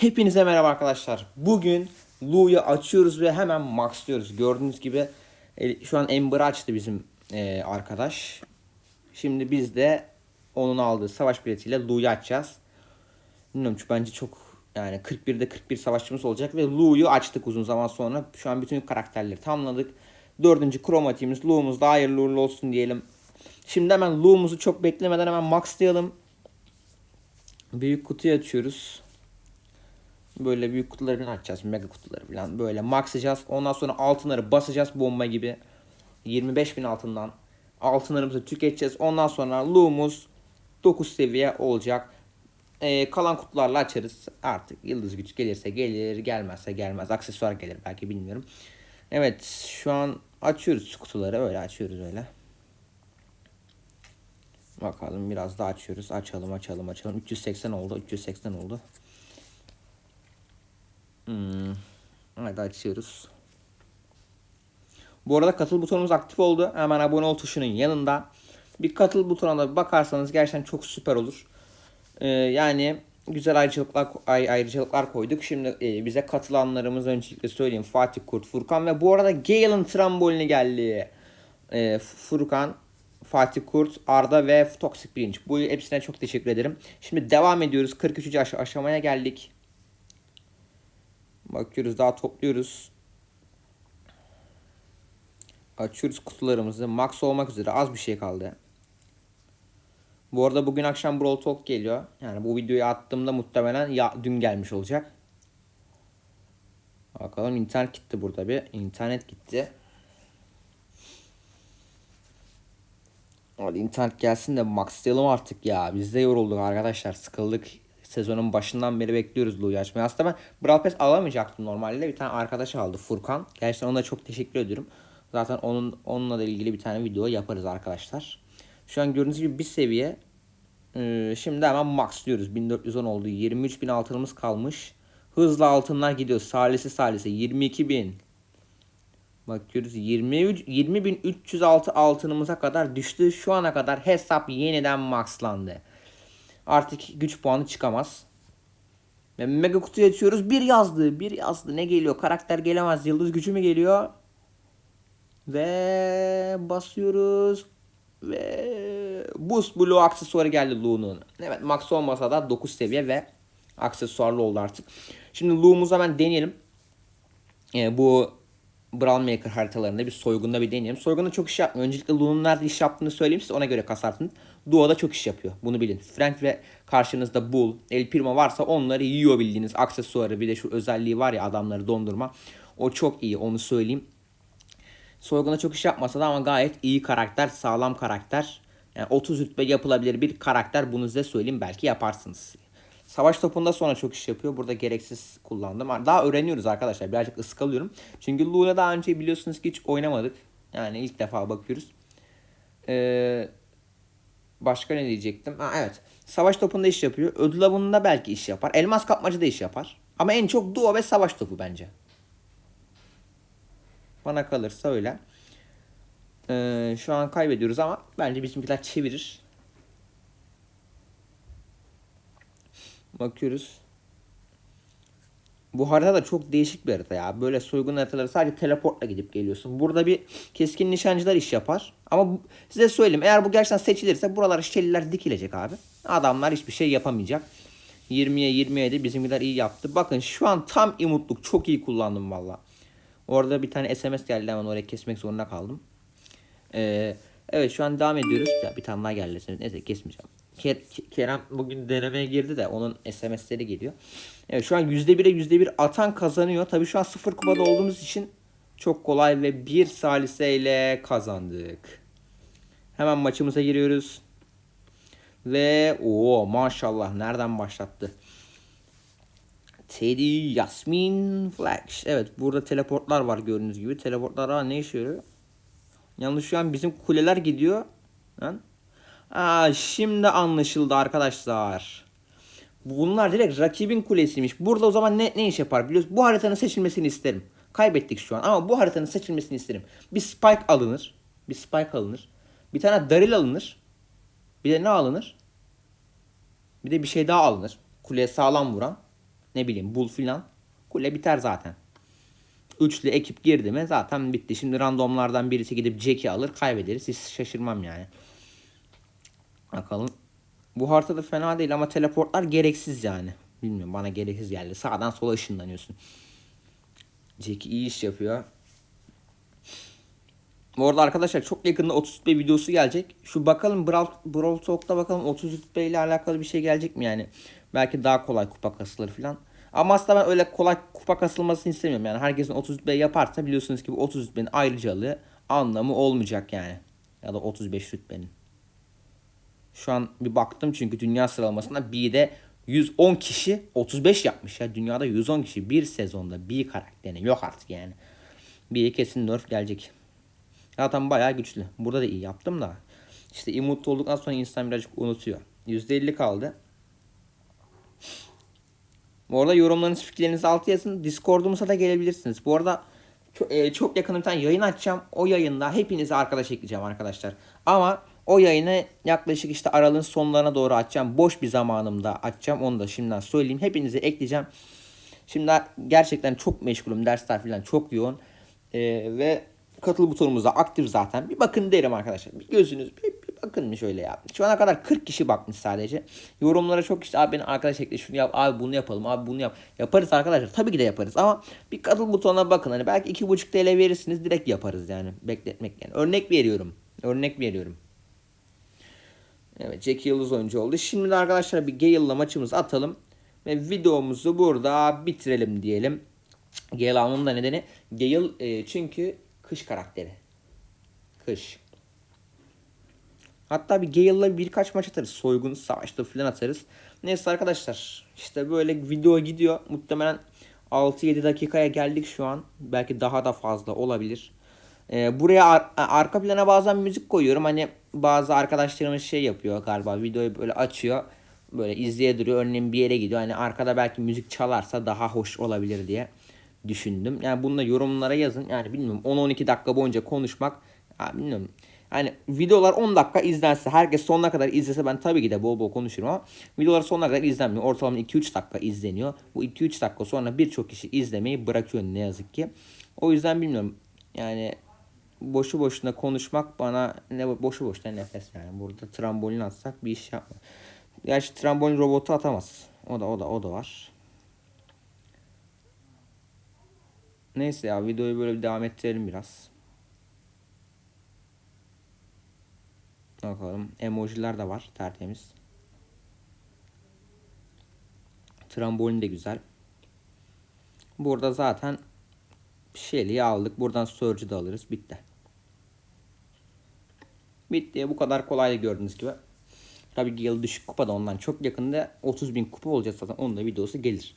Hepinize merhaba arkadaşlar. Bugün Lu'yu açıyoruz ve hemen maxlıyoruz. Gördüğünüz gibi e, şu an Ember açtı bizim e, arkadaş. Şimdi biz de onun aldığı savaş biletiyle Lu'yu açacağız. Bilmiyorum çünkü bence çok yani 41'de 41 savaşçımız olacak ve Lu'yu açtık uzun zaman sonra. Şu an bütün karakterleri tamamladık. Dördüncü kromatiğimiz Lu'muz da hayırlı uğurlu olsun diyelim. Şimdi hemen Lu'muzu çok beklemeden hemen maxlayalım. Büyük kutuyu açıyoruz. Böyle büyük kutularını açacağız. Mega kutuları falan. Böyle maxlayacağız. Ondan sonra altınları basacağız bomba gibi. 25 bin altından. Altınlarımızı tüketeceğiz. Ondan sonra Lu'muz 9 seviye olacak. Ee, kalan kutularla açarız. Artık yıldız güç gelirse gelir. Gelmezse gelmez. Aksesuar gelir belki bilmiyorum. Evet şu an açıyoruz kutuları. Öyle açıyoruz öyle. Bakalım biraz daha açıyoruz. Açalım açalım açalım. 380 oldu. 380 oldu. Hmm. Hadi açıyoruz. Bu arada katıl butonumuz aktif oldu. Hemen abone ol tuşunun yanında. Bir katıl butonuna da bakarsanız gerçekten çok süper olur. Ee, yani güzel ayrıcalıklar ay, ayrıcalıklar koyduk. Şimdi e, bize katılanlarımız öncelikle söyleyeyim. Fatih Kurt, Furkan ve bu arada Gale'ın trambolini geldi. Ee, Furkan, Fatih Kurt, Arda ve Toxic Bilinç. Bu hepsine çok teşekkür ederim. Şimdi devam ediyoruz. 43. aş- aşamaya geldik. Bakıyoruz daha topluyoruz. Açıyoruz kutularımızı. Max olmak üzere az bir şey kaldı. Bu arada bugün akşam Brawl Talk geliyor. Yani bu videoyu attığımda muhtemelen ya dün gelmiş olacak. Bakalım internet gitti burada bir. İnternet gitti. Hadi internet gelsin de maxlayalım artık ya. Biz de yorulduk arkadaşlar. Sıkıldık. Sezonun başından beri bekliyoruz Lu'yu açmayı. Aslında ben Brawl alamayacaktım normalde. Bir tane arkadaş aldı Furkan. Gerçekten ona çok teşekkür ediyorum. Zaten onun onunla da ilgili bir tane video yaparız arkadaşlar. Şu an gördüğünüz gibi bir seviye. Ee, şimdi hemen maxlıyoruz. 1410 oldu. 23 bin altınımız kalmış. Hızlı altınlar gidiyor. Salisi salisi. 22 bin. Bakıyoruz 23 20306 altınımıza kadar düştü. Şu ana kadar hesap yeniden maxlandı. Artık güç puanı çıkamaz. Mega kutuyu açıyoruz. Bir yazdı. Bir yazdı. Ne geliyor? Karakter gelemez. Yıldız gücü mü geliyor? Ve basıyoruz. Ve Boost Blue aksesuarı geldi Lu'nun. Evet max olmasa da 9 seviye ve aksesuarlı oldu artık. Şimdi Lu'muzu hemen deneyelim. Ee, bu Brawl Maker haritalarında bir soygunda bir deneyelim. Soygunda çok iş yapmıyor. Öncelikle Lu'nun nerede iş yaptığını söyleyeyim size ona göre kasarsınız. Duo'da çok iş yapıyor. Bunu bilin. Frank ve karşınızda Bull, El Primo varsa onları yiyor bildiğiniz aksesuarı. Bir de şu özelliği var ya adamları dondurma. O çok iyi onu söyleyeyim. Soyguna çok iş yapmasa da ama gayet iyi karakter, sağlam karakter. Yani 30 rütbe yapılabilir bir karakter. Bunu size söyleyeyim belki yaparsınız. Savaş topunda sonra çok iş yapıyor. Burada gereksiz kullandım. Daha öğreniyoruz arkadaşlar. Birazcık ıskalıyorum. Çünkü Lu'yla daha önce biliyorsunuz ki hiç oynamadık. Yani ilk defa bakıyoruz. Ee, başka ne diyecektim? Ha, evet. Savaş topunda iş yapıyor. Ödül avında belki iş yapar. Elmas kapmacı da iş yapar. Ama en çok duo ve savaş topu bence. Bana kalırsa öyle. Ee, şu an kaybediyoruz ama bence bizimkiler çevirir. Bakıyoruz. Bu harita da çok değişik bir harita ya. Böyle soygun haritaları sadece teleportla gidip geliyorsun. Burada bir keskin nişancılar iş yapar. Ama bu, size söyleyeyim eğer bu gerçekten seçilirse buralara şeliler dikilecek abi. Adamlar hiçbir şey yapamayacak. 20'ye 27 bizimkiler iyi yaptı. Bakın şu an tam imutluk çok iyi kullandım valla. Orada bir tane SMS geldi hemen oraya kesmek zorunda kaldım. Ee, evet şu an devam ediyoruz. Ya bir tane daha geldi. Neyse kesmeyeceğim. Ke- Kerem bugün denemeye girdi de onun SMS'leri geliyor. Evet şu an %1'e %1 atan kazanıyor. Tabii şu an sıfır kupada olduğumuz için çok kolay ve bir saliseyle kazandık. Hemen maçımıza giriyoruz. Ve o maşallah nereden başlattı? Teddy Yasmin Flash. Evet burada teleportlar var gördüğünüz gibi. Teleportlar var ne işe yarıyor? Yalnız şu an bizim kuleler gidiyor. Lan. Aa, şimdi anlaşıldı arkadaşlar. Bunlar direkt rakibin kulesiymiş. Burada o zaman ne, ne iş yapar biliyoruz? Bu haritanın seçilmesini isterim. Kaybettik şu an ama bu haritanın seçilmesini isterim. Bir spike alınır. Bir spike alınır. Bir tane daril alınır. Bir de ne alınır? Bir de bir şey daha alınır. Kuleye sağlam vuran. ne bileyim bul filan. Kule biter zaten. Üçlü ekip girdi mi zaten bitti. Şimdi randomlardan birisi gidip Jack'i alır kaybederiz. Hiç şaşırmam yani. Bakalım. Bu harita da fena değil ama teleportlar gereksiz yani. Bilmiyorum bana gereksiz geldi. Sağdan sola ışınlanıyorsun. Jack iyi iş yapıyor. Bu arada arkadaşlar çok yakında 30 rütbe videosu gelecek. Şu bakalım Brawl, Brawl Talk'ta bakalım 30 rütbe ile alakalı bir şey gelecek mi yani. Belki daha kolay kupa kasılır falan. Ama aslında ben öyle kolay kupa kasılmasını istemiyorum. Yani herkesin 30 rütbe yaparsa biliyorsunuz ki bu 30 rütbenin ayrıcalığı anlamı olmayacak yani. Ya da 35 rütbenin. Şu an bir baktım çünkü dünya sıralamasında B'de 110 kişi 35 yapmış ya. Dünyada 110 kişi bir sezonda bir karakterine yok artık yani. Bir kesin nerf gelecek. Zaten bayağı güçlü. Burada da iyi yaptım da. İşte imut olduktan sonra insan birazcık unutuyor. %50 kaldı. Bu arada yorumlarınızı fikirlerinizi altı yazın. Discord'umuza da gelebilirsiniz. Bu arada çok, e, çok yakın bir tane yayın açacağım. O yayında hepinizi arkadaş ekleyeceğim arkadaşlar. Ama o yayını yaklaşık işte aralığın sonlarına doğru açacağım. Boş bir zamanımda açacağım. Onu da şimdiden söyleyeyim. Hepinizi ekleyeceğim. Şimdi gerçekten çok meşgulüm. Dersler falan çok yoğun. E, ve katıl butonumuz da aktif zaten. Bir bakın derim arkadaşlar. Bir gözünüz bir, bir bakın mı şöyle ya. Şu ana kadar 40 kişi bakmış sadece. Yorumlara çok işte abi beni arkadaş ekle şunu yap abi bunu yapalım abi bunu yap. Yaparız arkadaşlar. Tabii ki de yaparız ama bir katıl butonuna bakın. Hani belki 2,5 TL verirsiniz direkt yaparız yani. Bekletmek yani. Örnek veriyorum. Örnek veriyorum. Evet Jack Yıldız oyuncu oldu. Şimdi de arkadaşlar bir Gale'la maçımızı atalım. Ve videomuzu burada bitirelim diyelim. Gale almamın da nedeni Gale e, çünkü kış karakteri. Kış. Hatta bir Gale'la birkaç maç atarız. Soygun, savaşta falan atarız. Neyse arkadaşlar. işte böyle video gidiyor. Muhtemelen 6-7 dakikaya geldik şu an. Belki daha da fazla olabilir. Ee, buraya ar- arka plana bazen müzik koyuyorum. Hani bazı arkadaşlarımız şey yapıyor galiba. Videoyu böyle açıyor. Böyle izleye duruyor. Örneğin bir yere gidiyor. Hani arkada belki müzik çalarsa daha hoş olabilir diye düşündüm. Yani bunu da yorumlara yazın. Yani bilmiyorum 10-12 dakika boyunca konuşmak ya bilmiyorum. Yani videolar 10 dakika izlense herkes sonuna kadar izlese ben tabii ki de bol bol konuşurum ama videolar sonuna kadar izlenmiyor. Ortalama 2-3 dakika izleniyor. Bu 2-3 dakika sonra birçok kişi izlemeyi bırakıyor ne yazık ki. O yüzden bilmiyorum. Yani boşu boşuna konuşmak bana ne boşu boşuna nefes yani. Burada trambolin atsak bir iş yapma. Gerçi trambolin robotu atamaz. O da o da o da var. Neyse ya videoyu böyle bir devam ettirelim biraz. Bakalım. Emojiler de var tertemiz. Trambolin de güzel. Burada zaten Shelly'yi aldık. Buradan Surge'ı da alırız. Bitti. Bitti. Bu kadar kolay gördüğünüz gibi. Tabii ki yıl düşük kupada ondan çok yakında 30 bin kupa olacak zaten. Onun da videosu gelir.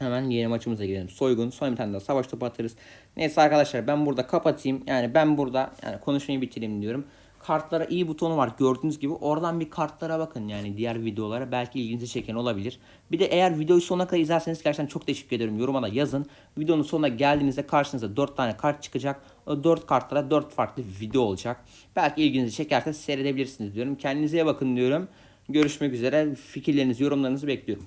Hemen yeni maçımıza girelim. Soygun. Son bir tane daha savaş topu atarız. Neyse arkadaşlar ben burada kapatayım. Yani ben burada yani konuşmayı bitireyim diyorum. Kartlara iyi butonu var gördüğünüz gibi. Oradan bir kartlara bakın yani diğer videolara. Belki ilginizi çeken olabilir. Bir de eğer videoyu sonuna kadar izlerseniz gerçekten çok teşekkür ederim. Yoruma da yazın. Videonun sonuna geldiğinizde karşınıza 4 tane kart çıkacak. O 4 kartlara 4 farklı video olacak. Belki ilginizi çekerse seyredebilirsiniz diyorum. Kendinize iyi bakın diyorum. Görüşmek üzere. Fikirlerinizi, yorumlarınızı bekliyorum.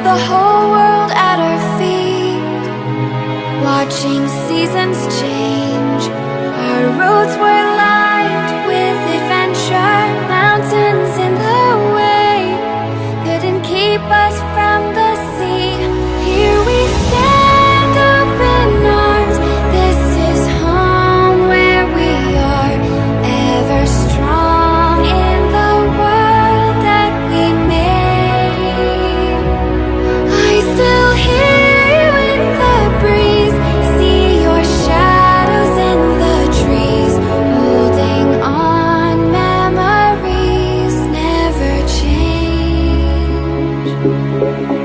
Had the whole world at our feet, watching seasons change. Our roads were Música